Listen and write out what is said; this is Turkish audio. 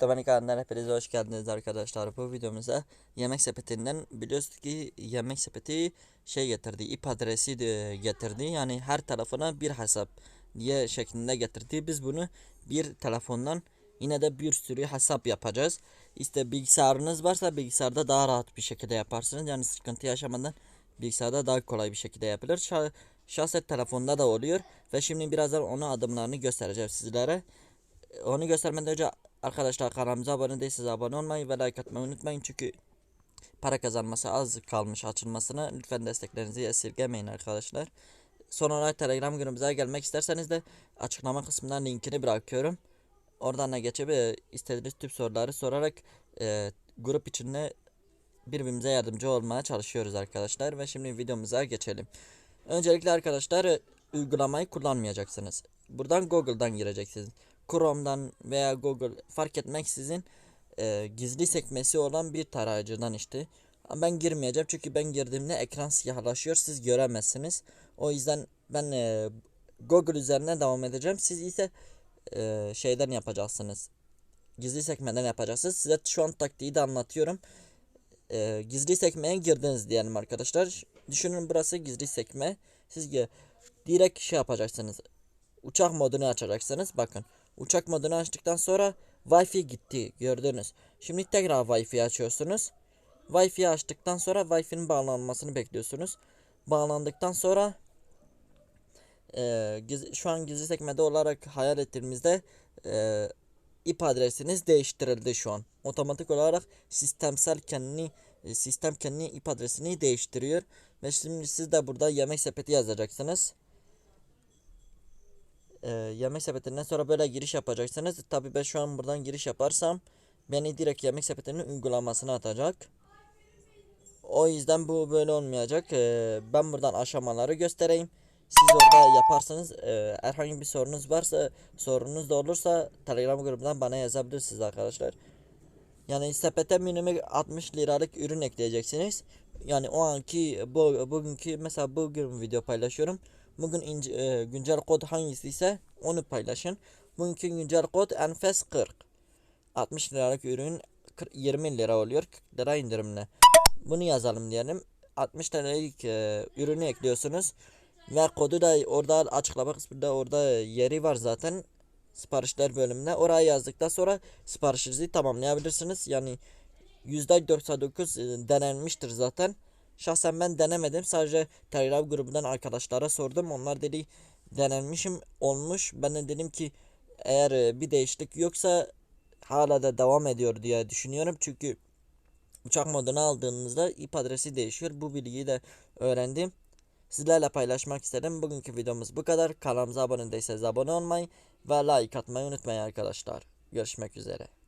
Mustafa kanalından hepinize hoş geldiniz arkadaşlar. Bu videomuzda yemek sepetinden biliyorsunuz ki yemek sepeti şey getirdi, ip adresi getirdi. Yani her telefona bir hesap diye şeklinde getirdi. Biz bunu bir telefondan yine de bir sürü hesap yapacağız. İşte bilgisayarınız varsa bilgisayarda daha rahat bir şekilde yaparsınız. Yani sıkıntı yaşamadan bilgisayarda daha kolay bir şekilde yapılır. Şah şahsen telefonda da oluyor. Ve şimdi birazdan onun adımlarını göstereceğim sizlere. Onu göstermeden önce arkadaşlar kanalımıza abone değilseniz abone olmayı ve like atmayı unutmayın. Çünkü para kazanması az kalmış açılmasına. Lütfen desteklerinizi esirgemeyin arkadaşlar. Son olarak Telegram grubumuza gelmek isterseniz de açıklama kısmından linkini bırakıyorum. Oradan da geçip e, istediğiniz tüm soruları sorarak e, grup içinde birbirimize yardımcı olmaya çalışıyoruz arkadaşlar. Ve şimdi videomuza geçelim. Öncelikle arkadaşlar e, uygulamayı kullanmayacaksınız. Buradan Google'dan gireceksiniz. Chrome'dan veya Google fark etmeksizin e, gizli sekmesi olan bir tarayıcıdan işte. Ben girmeyeceğim çünkü ben girdiğimde ekran siyahlaşıyor siz göremezsiniz. O yüzden ben e, Google üzerinden devam edeceğim. Siz ise e, şeyden yapacaksınız. Gizli sekmeden yapacaksınız. Size şu an taktiği de anlatıyorum. E, gizli sekmeye girdiniz diyelim arkadaşlar. Düşünün burası gizli sekme. Siz direkt şey yapacaksınız. Uçak modunu açacaksınız. Bakın. Uçak modunu açtıktan sonra Wi-Fi gitti. Gördünüz. Şimdi tekrar Wi-Fi açıyorsunuz. Wi-Fi açtıktan sonra Wi-Fi'nin bağlanmasını bekliyorsunuz. Bağlandıktan sonra e, giz- şu an gizli sekmede olarak hayal ettiğimizde e, IP adresiniz değiştirildi şu an. Otomatik olarak sistemsel kendini e, sistem kendi IP adresini değiştiriyor ve şimdi siz de burada yemek sepeti yazacaksınız. E, yemek sepetinden sonra böyle giriş yapacaksınız. Tabii ben şu an buradan giriş yaparsam beni direkt yemek sepetinin uygulamasına atacak. O yüzden bu böyle olmayacak. E, ben buradan aşamaları göstereyim. Siz orada yaparsanız e, herhangi bir sorunuz varsa sorunuz da olursa Telegram grubundan bana yazabilirsiniz arkadaşlar. Yani sepete minimum 60 liralık ürün ekleyeceksiniz. Yani o anki bu bugünkü mesela bugün video paylaşıyorum. Bugün ince, e, güncel kod hangisi ise onu paylaşın. Bugünkü güncel kod enfes 40. 60 liralık ürün 40 20 lira oluyor 40 lira indirimle. Bunu yazalım diyelim. 60 liralık e, ürünü ekliyorsunuz. Ve kodu da orada açıklama kısmında orada yeri var zaten. Siparişler bölümünde. Oraya yazdıktan sonra siparişinizi tamamlayabilirsiniz. Yani %99 e, denenmiştir zaten. Şahsen ben denemedim. Sadece Telegram grubundan arkadaşlara sordum. Onlar dedi denenmişim olmuş. Ben de dedim ki eğer e, bir değişiklik yoksa hala da devam ediyor diye düşünüyorum. Çünkü uçak modunu aldığınızda IP adresi değişiyor. Bu bilgiyi de öğrendim. Sizlerle paylaşmak istedim. Bugünkü videomuz bu kadar. Kanalımıza abone değilseniz abone olmayı ve like atmayı unutmayın arkadaşlar. Görüşmek üzere.